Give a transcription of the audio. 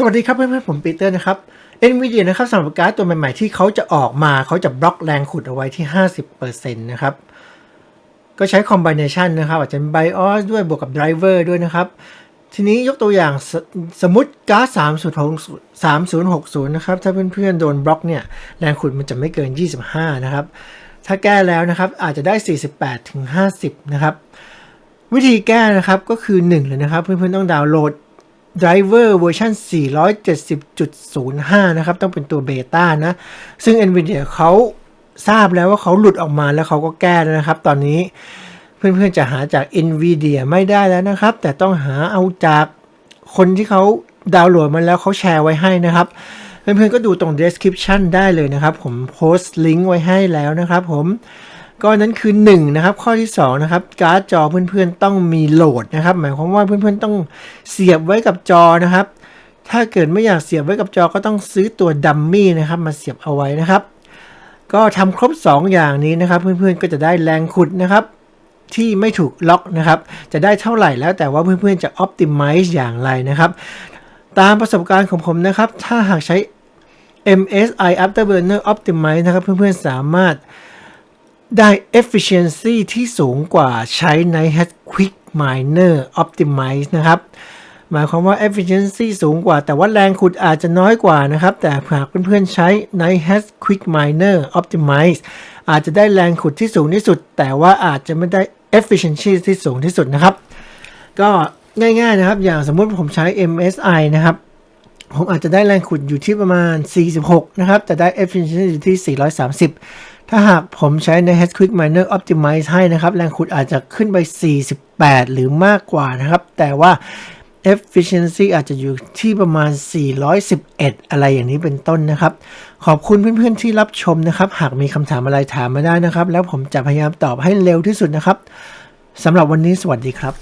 สวัสดีครับเพื่อนๆผมปีเตอร์นะครับ NVIDIA นะครับสำหรับการ์ดตัวใหม่ๆที่เขาจะออกมาเขาจะบล็อกแรงขุดเอาไว้ที่ 50%นะครับ ก็ใช้คอมบิเนชันนะครับ อาจจะเป็น BIOS ด้วยบวกกับไดรเวอร์ด้วยนะครับ ทีนี้ยกตัวอย่างสสมมติการ์ด3060 3060 นะครับ ถ้าเพื่อนๆโดนบล็อกเนี่ย แรงขุดมันจะไม่เกิน 25 นะครับ ถ้าแก้แล้วนะครับอาจจะได้ 48ถึง50 นะครับ วิธีแก้นะครับก็คือ 1 เลยนะครับ เพื่อนๆต้องดาวน์โหลด driver เวอร์ชัน470.05 นะครับ ต้องเป็นตัวเบต้านะ ซึ่ง NVIDIA เขาทราบแล้วว่าเขาหลุดออกมาแล้วเขาก็แก้แล้วนะครับ ตอนนี้เพื่อนๆจะหาจาก NVIDIA ไม่ได้แล้วนะครับ แต่ต้องหาเอาจากคนที่เขาดาวน์โหลดมาแล้วเขาแชร์ไว้ให้นะครับ เพื่อนๆก็ดูตรง description ได้เลยนะครับ ผมโพสต์ลิงก์ไว้ให้แล้วนะครับผม ก็นั้นคือ1นะครับข้อที่2นะครับการ์ดจอเพื่อนๆต้องมีโหลดนะครับ หมายความว่าเพื่อนๆต้องเสียบไว้กับจอนะครับ ถ้าเกิดไม่อยากเสียบไว้กับจอก็ต้องซื้อตัวดัมมี่นะครับมาเสียบเอาไว้นะครับ ก็ทำครบ 2 อย่างนี้นะครับ เพื่อนๆก็จะได้แรงขุดนะครับ ที่ไม่ถูกล็อกนะครับ จะได้เท่าไหร่แล้วแต่ว่าเพื่อนๆจะ optimize อย่างไรนะครับ ตามประสบการณ์ของผมนะครับ ถ้าหากใช้ MSI Afterburner Optimize นะครับ เพื่อนๆสามารถ ได้ efficiency ที่สูงกว่าใช้ Nighthawk Quick Miner Optimize นะครับ หมายความว่า efficiency สูงกว่า แต่ว่าแรงขุดอาจจะน้อยกว่านะครับ แต่หากเพื่อนๆใช้ Nighthawk Quick Miner Optimize อาจจะได้แรงขุดที่สูงที่สุด แต่ว่าอาจจะไม่ได้ efficiency ที่สูงที่สุดนะครับ ก็ง่ายๆนะครับ อย่างสมมุติผมใช้ MSI นะครับ ผมอาจจะได้แรงขุดอยู่ที่ประมาณ 46 นะครับ แต่ได้ efficiency อยู่ที่ 430 ถ้าหากผมใช้ใน Has Quick Miner Optimize ให้นะครับ แรงขุดอาจจะขึ้นไป 48 หรือมากกว่านะครับ แต่ว่า efficiency อาจจะอยู่ที่ประมาณ 411 อะไรอย่างนี้เป็นต้นนะครับ ขอบคุณเพื่อนๆที่รับชมนะครับ หากมีคำถามอะไรถามมาได้นะครับ แล้วผมจะพยายามตอบให้เร็วที่สุดนะครับสำหรับวันนี้สวัสดีครับ